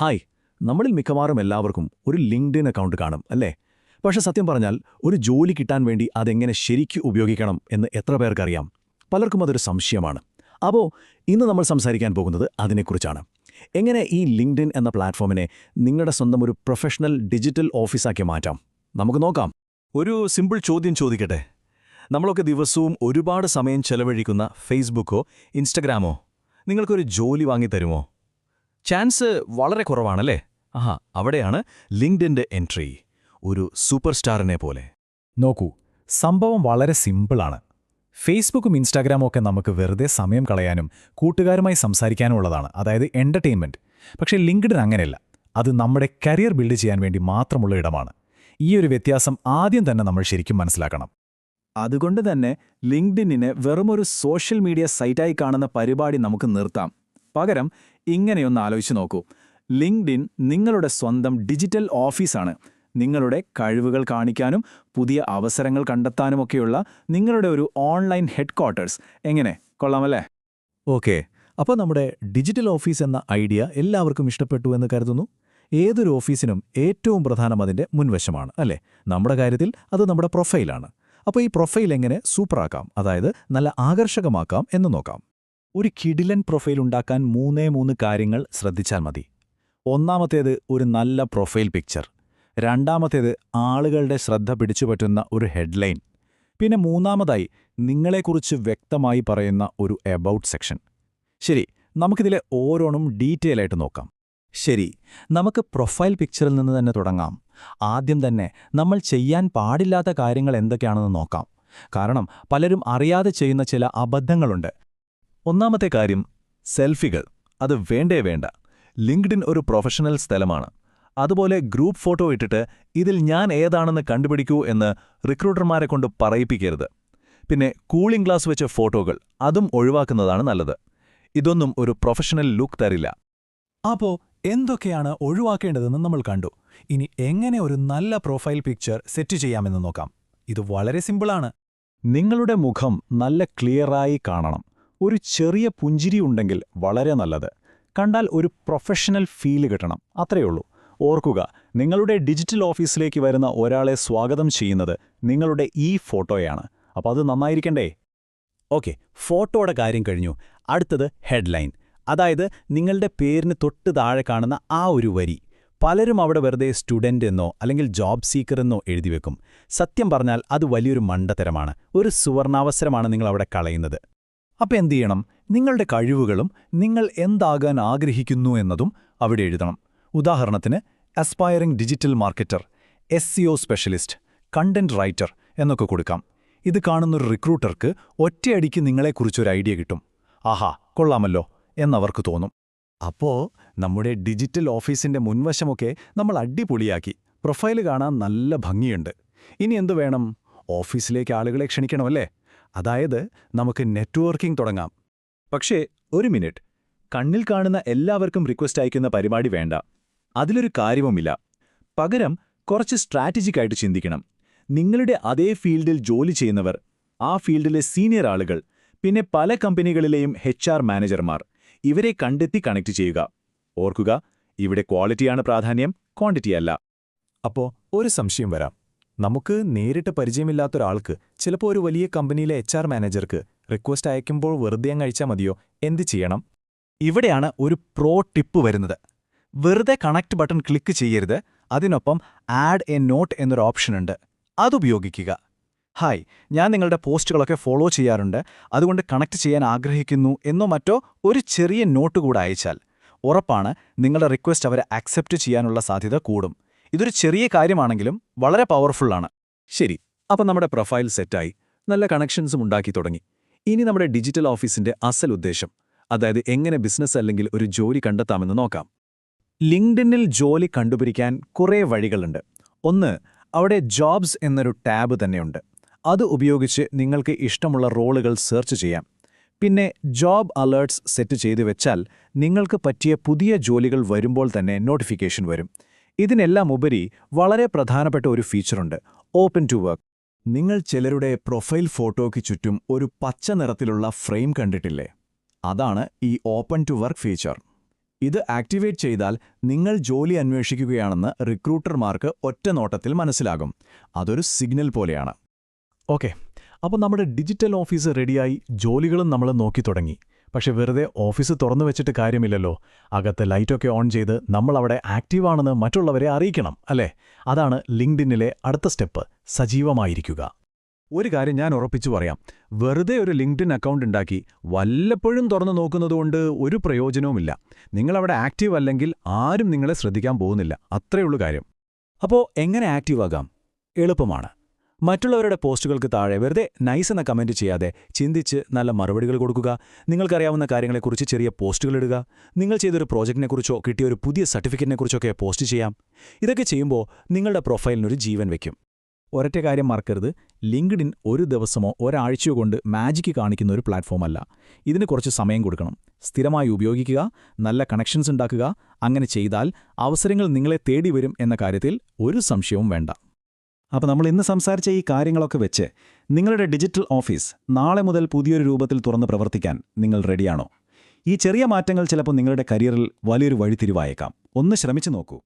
Hi നമ്മളിൽ മിക്കവാറും എല്ലാവർക്കും ഒരു ലിങ്ക്ഡിൻ അക്കൗണ്ട് കാണും അല്ലേ? പക്ഷെ സത്യം പറഞ്ഞാൽ ഒരു ജോലി കിട്ടാൻ വേണ്ടി അതെങ്ങനെ ശരിക്കും ഉപയോഗിക്കണം എന്ന് എത്ര പേർക്കറിയാം? പലർക്കും അതൊരു സംശയമാണ്. അപ്പോൾ ഇന്ന് നമ്മൾ സംസാരിക്കാൻ പോകുന്നത് അതിനെക്കുറിച്ചാണ്. എങ്ങനെ ഈ ലിങ്ക്ഡിൻ എന്ന പ്ലാറ്റ്ഫോമിനെ നിങ്ങളുടെ സ്വന്തം ഒരു പ്രൊഫഷണൽ ഡിജിറ്റൽ ഓഫീസാക്കി മാറ്റാം? നമുക്ക് നോക്കാം. ഒരു സിമ്പിൾ ചോദ്യം ചോദിക്കട്ടെ. നമ്മളൊക്കെ ദിവസവും ഒരുപാട് സമയം ചെലവഴിക്കുന്ന ഫേസ്ബുക്കോ ഇൻസ്റ്റഗ്രാമോ? നിങ്ങൾക്കൊരു ജോലി വാങ്ങിത്തരുമോ ചാൻസ് വളരെ കുറവാണല്ലേ? ആഹാ അവിടെയാണ് ലിങ്ക്ഡിന്റെ എൻട്രി. ഒരു സൂപ്പർ സ്റ്റാറിനെ പോലെ. നോക്കൂ സംഭവം വളരെ സിമ്പിളാണ്. ഫേസ്ബുക്കും ഇൻസ്റ്റാഗ്രാമും ഒക്കെ നമുക്ക് വെറുതെ സമയം കളയാനും കൂട്ടുകാരുമായി സംസാരിക്കാനും ഉള്ളതാണ്. അതായത് എന്റർടൈൻമെന്റ് പക്ഷേ ലിങ്ക്ഡിൻ അങ്ങനെയല്ല. അത് നമ്മുടെ കരിയർ ബിൽഡ് ചെയ്യാൻ വേണ്ടി മാത്രമുള്ള ഇടമാണ്. ഈ ഒരു വ്യത്യാസം ആദ്യം തന്നെ നമ്മൾ ശരിക്കും മനസ്സിലാക്കണം. അതുകൊണ്ട് തന്നെ ലിങ്ക്ഡിനെ വെറുമൊരു സോഷ്യൽ മീഡിയ സൈറ്റായി കാണുന്ന പരിപാടി നമുക്ക് നിർത്താം. പകരം ഇങ്ങനെയൊന്ന് ആലോചിച്ച് നോക്കൂ. ലിങ്ക്ഡിൻ നിങ്ങളുടെ സ്വന്തം ഡിജിറ്റൽ ഓഫീസാണ്. നിങ്ങളുടെ കഴിവുകൾ കാണിക്കാനും പുതിയ അവസരങ്ങൾ കണ്ടെത്താനുമൊക്കെയുള്ള നിങ്ങളുടെ ഒരു ഓൺലൈൻ ഹെഡ്ക്വാർട്ടേഴ്സ്. എങ്ങനെ? കൊള്ളാമല്ലേ? ഓക്കെ. അപ്പോൾ നമ്മുടെ ഡിജിറ്റൽ ഓഫീസ് എന്ന ഐഡിയ എല്ലാവർക്കും ഇഷ്ടപ്പെട്ടു എന്ന് കരുതുന്നു. ഏതൊരു ഓഫീസിനും ഏറ്റവും പ്രധാനം അതിന്റെ മുൻവശമാണ് അല്ലേ? നമ്മുടെ കാര്യത്തിൽ അത് നമ്മുടെ പ്രൊഫൈലാണ്. അപ്പോൾ ഈ പ്രൊഫൈൽ എങ്ങനെ സൂപ്പറാക്കാം അതായത് നല്ല ആകർഷകമാക്കാം എന്ന് നോക്കാം. ഒരു കിടിലൻ പ്രൊഫൈൽ ഉണ്ടാക്കാൻ മൂന്നേ മൂന്ന് കാര്യങ്ങൾ ശ്രദ്ധിച്ചാൽ മതി. ഒന്നാമത്തേത് ഒരു നല്ല പ്രൊഫൈൽ പിക്ചർ. രണ്ടാമത്തേത് ആളുകളുടെ ശ്രദ്ധ പിടിച്ചുപറ്റുന്ന ഒരു ഹെഡ്ലൈൻ. പിന്നെ മൂന്നാമതായി നിങ്ങളെക്കുറിച്ച് വ്യക്തമായി പറയുന്ന ഒരു എബൌട്ട് സെക്ഷൻ. ശരി നമുക്കിതിലെ ഓരോന്നും ഡീറ്റെയിൽ ആയിട്ട് നോക്കാം. ശരി നമുക്ക് പ്രൊഫൈൽ പിക്ചറിൽ നിന്ന് തന്നെ തുടങ്ങാം. ആദ്യം തന്നെ നമ്മൾ ചെയ്യാൻ പാടില്ലാത്ത കാര്യങ്ങൾ എന്തൊക്കെയാണെന്ന് നോക്കാം. കാരണം പലരും അറിയാതെ ചെയ്യുന്ന ചില അബദ്ധങ്ങളുണ്ട്. ഒന്നാമത്തെ കാര്യം സെൽഫികൾ. അത് വേണ്ടേ വേണ്ട. ലിങ്ക്ഡിൻ ഒരു പ്രൊഫഷണൽ സ്ഥലമാണ്. അതുപോലെ ഗ്രൂപ്പ് ഫോട്ടോ ഇട്ടിട്ട് ഇതിൽ ഞാൻ ഏതാണെന്ന് കണ്ടുപിടിക്കൂ എന്ന് റിക്രൂട്ടർമാരെ കൊണ്ട് പറയിപ്പിക്കരുത്. പിന്നെ കൂളിംഗ് ഗ്ലാസ് വെച്ച ഫോട്ടോകൾ അതും ഒഴിവാക്കുന്നതാണ് നല്ലത്. ഇതൊന്നും ഒരു പ്രൊഫഷണൽ ലുക്ക് തരില്ല. അപ്പോൾ എന്തൊക്കെയാണ് ഒഴിവാക്കേണ്ടതെന്ന് നമ്മൾ കണ്ടു. ഇനി എങ്ങനെ ഒരു നല്ല പ്രൊഫൈൽ പിക്ചർ സെറ്റ് ചെയ്യാമെന്ന് നോക്കാം. ഇത് വളരെ സിമ്പിളാണ്. നിങ്ങളുടെ മുഖം നല്ല ക്ലിയറായി കാണണം. ഒരു ചെറിയ പുഞ്ചിരി ഉണ്ടെങ്കിൽ വളരെ നല്ലത്. കണ്ടാൽ ഒരു പ്രൊഫഷണൽ ഫീൽ കിട്ടണം. അത്രയുള്ളൂ ഓർക്കുക നിങ്ങളുടെ ഡിജിറ്റൽ ഓഫീസിലേക്ക് വരുന്ന ഒരാളെ സ്വാഗതം ചെയ്യുന്നത് നിങ്ങളുടെ ഈ ഫോട്ടോയാണ്. അപ്പോൾ അത് നന്നായിരിക്കണ്ടേ? ഓക്കെ ഫോട്ടോയുടെ കാര്യം കഴിഞ്ഞു. അടുത്തത് ഹെഡ്ലൈൻ അതായത് നിങ്ങളുടെ പേരിന് തൊട്ട് താഴെ കാണുന്ന ആ ഒരു വരി. പലരും അവിടെ വെറുതെ സ്റ്റുഡന്റ് എന്നോ അല്ലെങ്കിൽ ജോബ് സീക്കർ എന്നോ എഴുതി വെക്കും. സത്യം പറഞ്ഞാൽ അത് വലിയൊരു മണ്ടത്തരമാണ്. ഒരു സുവർണാവസരമാണ് നിങ്ങൾ അവിടെ കളയുന്നത്. അപ്പം എന്തു ചെയ്യണം? നിങ്ങളുടെ കഴിവുകളും നിങ്ങൾ എന്താകാൻ ആഗ്രഹിക്കുന്നു എന്നതും അവിടെ എഴുതണം. ഉദാഹരണത്തിന് aspiring digital marketer SEO specialist content writer എന്നൊക്കെ കൊടുക്കാം. ഇത് കാണുന്നൊരു റിക്രൂട്ടർക്ക് ഒറ്റയടിക്ക് നിങ്ങളെക്കുറിച്ചൊരു ഐഡിയ കിട്ടും. ആഹാ കൊള്ളാമല്ലോ എന്നവർക്ക് തോന്നും. അപ്പോ നമ്മുടെ ഡിജിറ്റൽ ഓഫീസിന്റെ മുൻവശമൊക്കെ നമ്മൾ അടിപൊളിയാക്കി. പ്രൊഫൈൽ കാണാൻ നല്ല ഭംഗിയുണ്ട്. ഇനി എന്തു വേണം? ഓഫീസിലേക്ക് ആളുകളെ ക്ഷണിക്കണമല്ലേ? അതായത് നമുക്ക് നെറ്റ്വർക്കിംഗ് തുടങ്ങാം. പക്ഷേ ഒരു മിനിറ്റ്. കണ്ണിൽ കാണുന്ന എല്ലാവർക്കും റിക്വസ്റ്റ് അയക്കുന്ന പരിപാടി വേണ്ട. അതിലൊരു കാര്യവുമില്ല. പകരം കുറച്ച് സ്ട്രാറ്റജിക്കായിട്ട് ചിന്തിക്കണം. നിങ്ങളുടെ അതേ ഫീൽഡിൽ ജോലി ചെയ്യുന്നവർ ആ ഫീൽഡിലെ സീനിയർ ആളുകൾ പിന്നെ പല കമ്പനികളിലെയും എച്ച് മാനേജർമാർ ഇവരെ കണ്ടെത്തി കണക്ട് ചെയ്യുക. ഓർക്കുക ഇവിടെ ക്വാളിറ്റിയാണ് പ്രാധാന്യം ക്വാണ്ടിറ്റിയല്ല അപ്പോ ഒരു സംശയം വരാം. നമുക്ക് നേരിട്ട് പരിചയമില്ലാത്ത ഒരാൾക്ക് ചിലപ്പോൾ ഒരു വലിയ കമ്പനിയിലെ എച്ച് ആർ മാനേജർക്ക് റിക്വസ്റ്റ് അയക്കുമ്പോൾ വെറുതെ അയച്ചാൽ മതിയോ? എന്ത് ചെയ്യണം? ഇവിടെയാണ് ഒരു പ്രോ ടിപ്പ് വരുന്നത്. വെറുതെ കണക്ട് ബട്ടൺ ക്ലിക്ക് ചെയ്യരുത്. അതിനൊപ്പം ആഡ് എ നോട്ട് എന്നൊരു ഓപ്ഷനുണ്ട് അതുപയോഗിക്കുക ഹായ് ഞാൻ നിങ്ങളുടെ പോസ്റ്റുകളൊക്കെ ഫോളോ ചെയ്യാറുണ്ട്. അതുകൊണ്ട് കണക്ട് ചെയ്യാൻ ആഗ്രഹിക്കുന്നു എന്നോ മറ്റോ ഒരു ചെറിയ നോട്ട് കൂടെ അയച്ചാൽ ഉറപ്പാണ് നിങ്ങളുടെ റിക്വസ്റ്റ് അവരെ അക്സെപ്റ്റ് ചെയ്യാനുള്ള സാധ്യത കൂടും. ഇതൊരു ചെറിയ കാര്യമാണെങ്കിലും വളരെ പവർഫുള്ളാണ് ശരി അപ്പം നമ്മുടെ പ്രൊഫൈൽ സെറ്റായി നല്ല കണക്ഷൻസും ഉണ്ടാക്കി തുടങ്ങി. ഇനി നമ്മുടെ ഡിജിറ്റൽ ഓഫീസിന്റെ അസൽ ഉദ്ദേശം അതായത് എങ്ങനെ ബിസിനസ് അല്ലെങ്കിൽ ഒരു ജോലി കണ്ടെത്താമെന്ന് നോക്കാം. ലിങ്ക്ഡിനിൽ ജോലി കണ്ടുപിടിക്കാൻ കുറേ വഴികളുണ്ട്. ഒന്ന് അവിടെ ജോബ്സ് എന്നൊരു ടാബ് തന്നെയുണ്ട്. അത് ഉപയോഗിച്ച് നിങ്ങൾക്ക് ഇഷ്ടമുള്ള റോളുകൾ സെർച്ച് ചെയ്യാം. പിന്നെ ജോബ് അലേർട്സ് സെറ്റ് ചെയ്തു വെച്ചാൽ നിങ്ങൾക്ക് പറ്റിയ പുതിയ ജോലികൾ വരുമ്പോൾ തന്നെ നോട്ടിഫിക്കേഷൻ വരും. ഇതിനെല്ലാം ഉപരി വളരെ പ്രധാനപ്പെട്ട ഒരു ഫീച്ചറുണ്ട്. ഓപ്പൺ ടു വർക്ക് നിങ്ങൾ ചിലരുടെ പ്രൊഫൈൽ ഫോട്ടോയ്ക്ക് ചുറ്റും ഒരു പച്ച നിറത്തിലുള്ള ഫ്രെയിം കണ്ടിട്ടില്ലേ? അതാണ് ഈ ഓപ്പൺ ടു വർക്ക് ഫീച്ചർ ഇത് ആക്ടിവേറ്റ് ചെയ്താൽ നിങ്ങൾ ജോലി അന്വേഷിക്കുകയാണെന്ന് റിക്രൂട്ടർമാർക്ക് ഒറ്റ നോട്ടത്തിൽ മനസ്സിലാകും. അതൊരു സിഗ്നൽ പോലെയാണ്. ഓക്കെ. അപ്പോൾ നമ്മുടെ ഡിജിറ്റൽ ഓഫീസ് റെഡിയായി ജോലികളും നമ്മൾ നോക്കി തുടങ്ങി. പക്ഷെ വെറുതെ ഓഫീസ് തുറന്നു വെച്ചിട്ട് കാര്യമില്ലല്ലോ. അകത്ത് ലൈറ്റൊക്കെ ഓൺ ചെയ്ത് നമ്മൾ അവിടെ ആക്റ്റീവാണെന്ന് മറ്റുള്ളവരെ അറിയിക്കണം അല്ലേ? അതാണ് ലിങ്ക്ഡിന്നിലെ അടുത്ത സ്റ്റെപ്പ് സജീവമായിരിക്കുക. ഒരു കാര്യം ഞാൻ ഉറപ്പിച്ചു പറയാം. വെറുതെ ഒരു ലിങ്ക്ഡിൻ അക്കൗണ്ട് ഉണ്ടാക്കി വല്ലപ്പോഴും തുറന്നു നോക്കുന്നതുകൊണ്ട് ഒരു പ്രയോജനവുമില്ല. നിങ്ങളവിടെ ആക്റ്റീവ് അല്ലെങ്കിൽ ആരും നിങ്ങളെ ശ്രദ്ധിക്കാൻ പോകുന്നില്ല. അത്രയുള്ളൂ കാര്യം. അപ്പോൾ എങ്ങനെ ആക്റ്റീവ് ആകാം എളുപ്പമാണ്. മറ്റുള്ളവരുടെ പോസ്റ്റുകൾക്ക് താഴെ വെറുതെ നൈസ് എന്ന കമന്റ് ചെയ്യാതെ ചിന്തിച്ച് നല്ല മറുപടികൾ കൊടുക്കുക. നിങ്ങൾക്കറിയാവുന്ന കാര്യങ്ങളെക്കുറിച്ച് ചെറിയ പോസ്റ്റുകൾ ഇടുക. നിങ്ങൾ ചെയ്തൊരു പ്രോജക്റ്റിനെക്കുറിച്ചോ കിട്ടിയ ഒരു പുതിയ സർട്ടിഫിക്കറ്റിനെക്കുറിച്ചൊക്കെ പോസ്റ്റ് ചെയ്യാം. ഇതൊക്കെ ചെയ്യുമ്പോൾ നിങ്ങളുടെ പ്രൊഫൈലിനൊരു ജീവൻ വയ്ക്കും. ഒരൊറ്റ കാര്യം മറക്കരുത്. ലിങ്ക്ഡിൻ ഒരു ദിവസമോ ഒരാഴ്ചയോ കൊണ്ട് മാജിക്ക് കാണിക്കുന്ന ഒരു പ്ലാറ്റ്ഫോം അല്ല. ഇതിന് കുറച്ച് സമയം കൊടുക്കണം. സ്ഥിരമായി ഉപയോഗിക്കുക നല്ല കണക്ഷൻസ് ഉണ്ടാക്കുക അങ്ങനെ ചെയ്താൽ അവസരങ്ങൾ നിങ്ങളെ തേടി വരും എന്ന കാര്യത്തിൽ ഒരു സംശയവും വേണ്ട. അപ്പോൾ നമ്മൾ ഇന്ന് സംസാരിച്ച ഈ കാര്യങ്ങളൊക്കെ വെച്ച് നിങ്ങളുടെ ഡിജിറ്റൽ ഓഫീസ് നാളെ മുതൽ പുതിയൊരു രൂപത്തിൽ തുറന്ന് പ്രവർത്തിക്കാൻ നിങ്ങൾ റെഡിയാണോ? ഈ ചെറിയ മാറ്റങ്ങൾ ചിലപ്പോൾ നിങ്ങളുടെ കരിയറിൽ വലിയൊരു വഴിത്തിരിവായേക്കാം. ഒന്ന് ശ്രമിച്ചു നോക്കൂ.